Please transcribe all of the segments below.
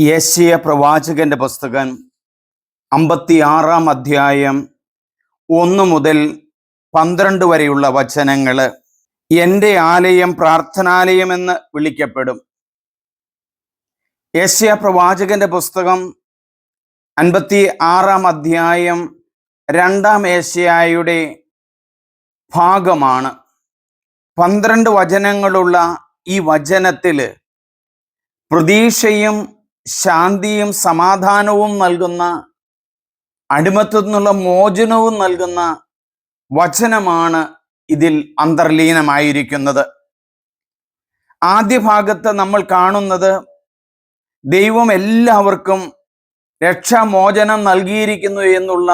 യേശയ പ്രവാചകന്റെ പുസ്തകം അമ്പത്തിയാറാം അധ്യായം ഒന്ന് മുതൽ പന്ത്രണ്ട് വരെയുള്ള വചനങ്ങൾ എന്റെ ആലയം പ്രാർത്ഥനാലയം എന്ന് വിളിക്കപ്പെടും. യേശയ പ്രവാചകന്റെ പുസ്തകം അൻപത്തി ആറാം അധ്യായം രണ്ടാം ഏഷ്യയുടെ ഭാഗമാണ്. പന്ത്രണ്ട് വചനങ്ങളുള്ള ഈ വചനത്തിൽ പ്രതീക്ഷയും ശാന്തിയും സമാധാനവും നൽകുന്ന അടിമത്തു നിന്നുള്ള മോചനവും നൽകുന്ന വചനമാണ് ഇതിൽ അന്തർലീനമായിരിക്കുന്നത്. ആദ്യ ഭാഗത്ത് നമ്മൾ കാണുന്നത് ദൈവം എല്ലാവർക്കും രക്ഷാമോചനം നൽകിയിരിക്കുന്നു എന്നുള്ള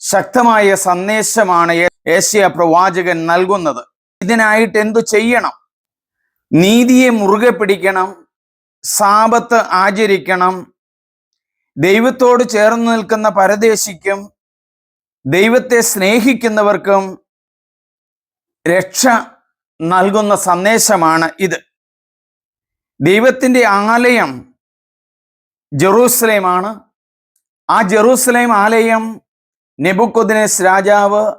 ശക്തമായ സന്ദേശമാണ് ഏഷ്യ പ്രവാചകൻ നൽകുന്നത്. ഇതിനായിട്ട് എന്തു ചെയ്യണം? നീതിയെ മുറുകെ പിടിക്കണം. സാപത്ത് ആചരിക്കണം. ദൈവത്തോട് ചേർന്ന് നിൽക്കുന്ന പരദേശിക്കും ദൈവത്തെ സ്നേഹിക്കുന്നവർക്കും രക്ഷ നൽകുന്ന സന്ദേശമാണ് ഇത്. ദൈവത്തിന്റെ ആലയം ജെറൂസലേമാണ്. ആ ജെറൂസലേം ആലയം നെബുക്കുദിനേസ് രാജാവ്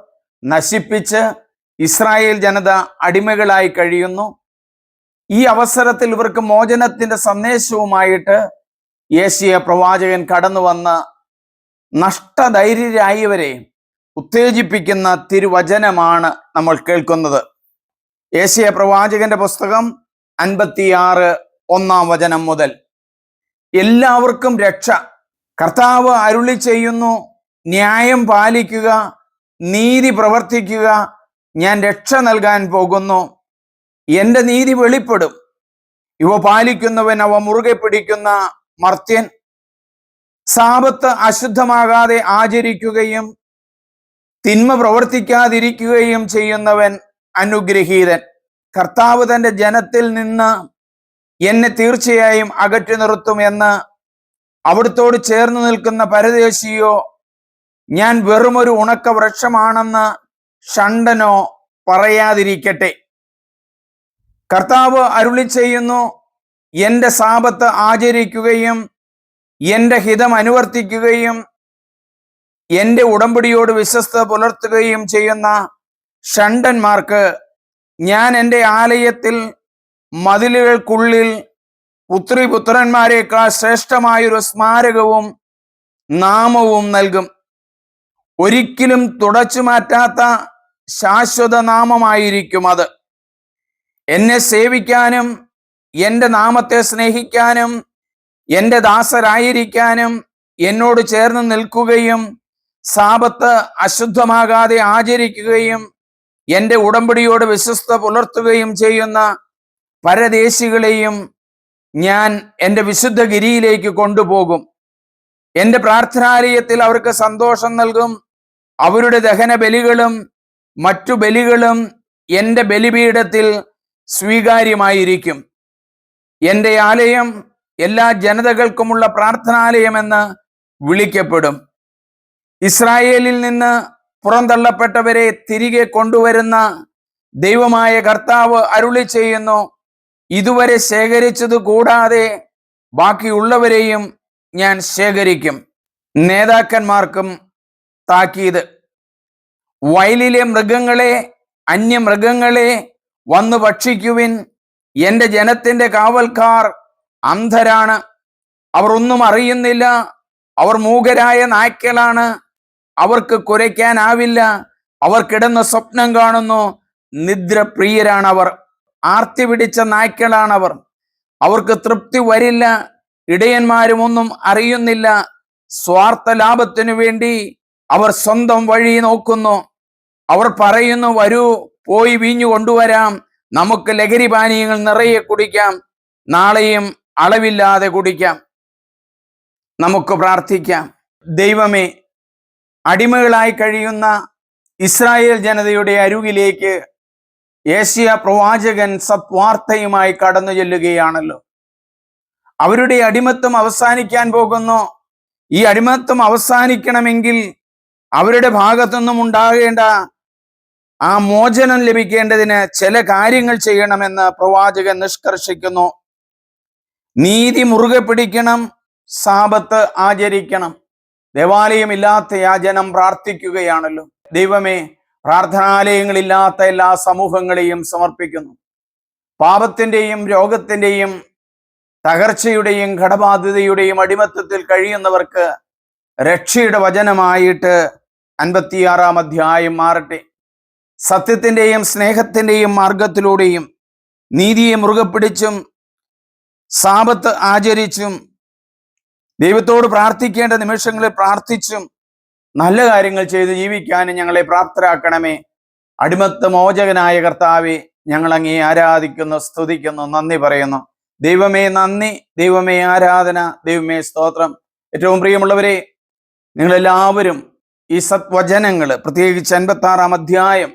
നശിപ്പിച്ച് ഇസ്രായേൽ ജനത അടിമകളായി കഴിയുന്നു. ഈ അവസരത്തിൽ ഇവർക്ക് മോചനത്തിന്റെ സന്ദേശവുമായിട്ട് യേശിയ പ്രവാചകൻ കടന്നു വന്ന് നഷ്ടധൈര്യരായവരെ ഉത്തേജിപ്പിക്കുന്ന തിരുവചനമാണ് നമ്മൾ കേൾക്കുന്നത്. യേശിയ പ്രവാചകന്റെ പുസ്തകം അൻപത്തിയാറ് ഒന്നാം വചനം മുതൽ. എല്ലാവർക്കും രക്ഷ. കർത്താവ് അരുളി ചെയ്യുന്നു ന്യായം പാലിക്കുക നീതി പ്രവർത്തിക്കുക ഞാൻ രക്ഷ നൽകാൻ പോകുന്നു. എന്റെ നീതി വെളിപ്പെടും. ഇവ പാലിക്കുന്നവൻ അവ മുറുകെ പിടിക്കുന്ന മർത്യൻ. സാപത്ത് അശുദ്ധമാകാതെ ആചരിക്കുകയും തിന്മ പ്രവർത്തിക്കാതിരിക്കുകയും ചെയ്യുന്നവൻ അനുഗ്രഹീതൻ. കർത്താവ് തന്റെ ജനത്തിൽ നിന്ന് എന്നെ തീർച്ചയായും അകറ്റി നിർത്തും എന്ന് അവിടുത്തോട് ചേർന്ന് നിൽക്കുന്ന പരദേശിയോ ഞാൻ വെറുമൊരു ഉണക്ക വൃക്ഷമാണെന്ന് ഷണ്ടനോ പറയാതിരിക്കട്ടെ. കർത്താവ് അരുളി ചെയ്യുന്നു എന്റെ സാപത്ത് ആചരിക്കുകയും എന്റെ ഹിതം അനുവർത്തിക്കുകയും എന്റെ ഉടമ്പടിയോട് വിശ്വസ്ത പുലർത്തുകയും ചെയ്യുന്ന ഷണ്ടന്മാർക്ക് ഞാൻ എന്റെ ആലയത്തിൽ മതിലുകൾക്കുള്ളിൽ പുത്രി പുത്രന്മാരെക്കാൾ ശ്രേഷ്ഠമായൊരു സ്മാരകവും നാമവും നൽകും. ഒരിക്കലും തുടച്ചു മാറ്റാത്ത ശാശ്വത നാമമായിരിക്കും അത്. എന്നെ സേവിക്കാനും എന്റെ നാമത്തെ സ്നേഹിക്കാനും എന്റെ ദാസരായിരിക്കാനും എന്നോട് ചേർന്ന് നിൽക്കുകയും സാപത്ത് അശുദ്ധമാകാതെ ആചരിക്കുകയും എന്റെ ഉടമ്പടിയോട് വിശ്വസ്ത പുലർത്തുകയും ചെയ്യുന്ന പരദേശികളെയും ഞാൻ എന്റെ വിശുദ്ധ ഗിരിയിലേക്ക് കൊണ്ടുപോകും. എന്റെ പ്രാർത്ഥനാലയത്തിൽ അവർക്ക് സന്തോഷം നൽകും. അവരുടെ ദഹന ബലികളും മറ്റു ബലികളും എന്റെ ബലിപീഠത്തിൽ സ്വീകാര്യമായിരിക്കും. എന്റെ ആലയം എല്ലാ ജനതകൾക്കുമുള്ള പ്രാർത്ഥനാലയമെന്ന് വിളിക്കപ്പെടും. ഇസ്രായേലിൽ നിന്ന് പുറന്തള്ളപ്പെട്ടവരെ തിരികെ കൊണ്ടുവരുന്ന ദൈവമായ കർത്താവ് അരുളി ചെയ്യുന്നു ഇതുവരെ ശേഖരിച്ചത് കൂടാതെ ബാക്കിയുള്ളവരെയും ഞാൻ ശേഖരിക്കും. നേതാക്കന്മാർക്കും താക്കീത്. വയലിലെ മൃഗങ്ങളെ അന്യമൃഗങ്ങളെ വന്നു ഭക്ഷിക്കുവിൻ. എന്റെ ജനത്തിന്റെ കാവൽക്കാർ അന്ധരാണ്. അവർ ഒന്നും അറിയുന്നില്ല. അവർ മൂകരായ നായ്ക്കളാണ്. അവർക്ക് കുരയ്ക്കാനാവില്ല. അവർ കിടന്ന് സ്വപ്നം കാണുന്നു. നിദ്രപ്രിയരാണ് അവർ ആർത്തി പിടിച്ച നായ്ക്കളാണവർ. അവർക്ക് തൃപ്തി വരില്ല. ഇടയന്മാരും ഒന്നും അറിയുന്നില്ല. സ്വാർത്ഥ ലാഭത്തിനു വേണ്ടി അവർ സ്വന്തം വഴി നോക്കുന്നു. അവർ പറയുന്നു വരൂ പോയി വീഞ്ഞു കൊണ്ടുവരാം. നമുക്ക് ലഹരി പാനീയങ്ങൾ നിറയെ കുടിക്കാം. നാളെയും അളവില്ലാതെ കുടിക്കാം. നമുക്ക് പ്രാർത്ഥിക്കാം. ദൈവമേ അടിമകളായി കഴിയുന്ന ഇസ്രായേൽ ജനതയുടെ അരുകിലേക്ക് ഏഷ്യ പ്രവാചകൻ സത്വാർത്തയുമായി കടന്നു ചെല്ലുകയാണല്ലോ. അവരുടെ അടിമത്വം അവസാനിക്കാൻ പോകുന്നു. ഈ അടിമത്വം അവസാനിക്കണമെങ്കിൽ അവരുടെ ഭാഗത്തുനിന്നും ഉണ്ടാകേണ്ട ആ മോചനം ലഭിക്കേണ്ടതിന് ചില കാര്യങ്ങൾ ചെയ്യണമെന്ന് പ്രവാചകൻ നിഷ്കർഷിക്കുന്നു. നീതി മുറുകെ പിടിക്കണം സാപത്ത് ആചരിക്കണം. ദേവാലയമില്ലാത്ത ജനം പ്രാർത്ഥിക്കുകയാണല്ലോ. ദൈവമേ പ്രാർത്ഥനാലയങ്ങളില്ലാത്ത എല്ലാ സമൂഹങ്ങളെയും സമർപ്പിക്കുന്നു. പാപത്തിന്റെയും രോഗത്തിന്റെയും തകർച്ചയുടെയും കടബാധ്യതയുടെയും അടിമത്തത്തിൽ കഴിയുന്നവർക്ക് രക്ഷയുടെ വചനമായിട്ട് അൻപത്തിയാറാം അധ്യായം മാറട്ടെ. സത്യത്തിന്റെയും സ്നേഹത്തിന്റെയും മാർഗത്തിലൂടെയും നീതിയെ മുറുകെ പിടിച്ചും സാപത്ത് ആചരിച്ചും ദൈവത്തോട് പ്രാർത്ഥിക്കേണ്ട നിമിഷങ്ങളിൽ പ്രാർത്ഥിച്ചും നല്ല കാര്യങ്ങൾ ചെയ്ത് ജീവിക്കാനും ഞങ്ങളെ പ്രാപ്തരാക്കണമേ. അടിമത്ത മോചകനായ കർത്താവെ ഞങ്ങൾ അങ്ങേ ആരാധിക്കുന്നു സ്തുതിക്കുന്നു നന്ദി പറയുന്നു. ദൈവമേ നന്ദി ദൈവമേ ആരാധന ദൈവമേ സ്തോത്രം. ഏറ്റവും പ്രിയമുള്ളവരെ നിങ്ങളെല്ലാവരും ഈ സത്വചനങ്ങൾ പ്രത്യേകിച്ച് അൻപത്തി ആറാം അധ്യായം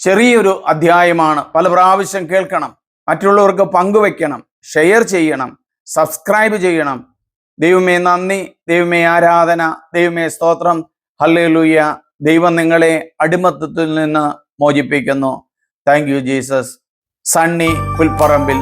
ചെറിയൊരു അധ്യായമാണ്. പല പ്രാവശ്യം കേൾക്കണം. മറ്റുള്ളവർക്ക് പങ്കുവെക്കണം ഷെയർ ചെയ്യണം. സബ്സ്ക്രൈബ് ചെയ്യണം. ദൈവമേ നന്ദി. ദൈവമേ ആരാധന. ദൈവമേ സ്തോത്രം. ഹല്ലേലൂയ. ദൈവം നിങ്ങളെ അടിമത്തത്തിൽ നിന്ന് മോചിപ്പിക്കുന്നു. Thank you Jesus. Sunny Pulpparambil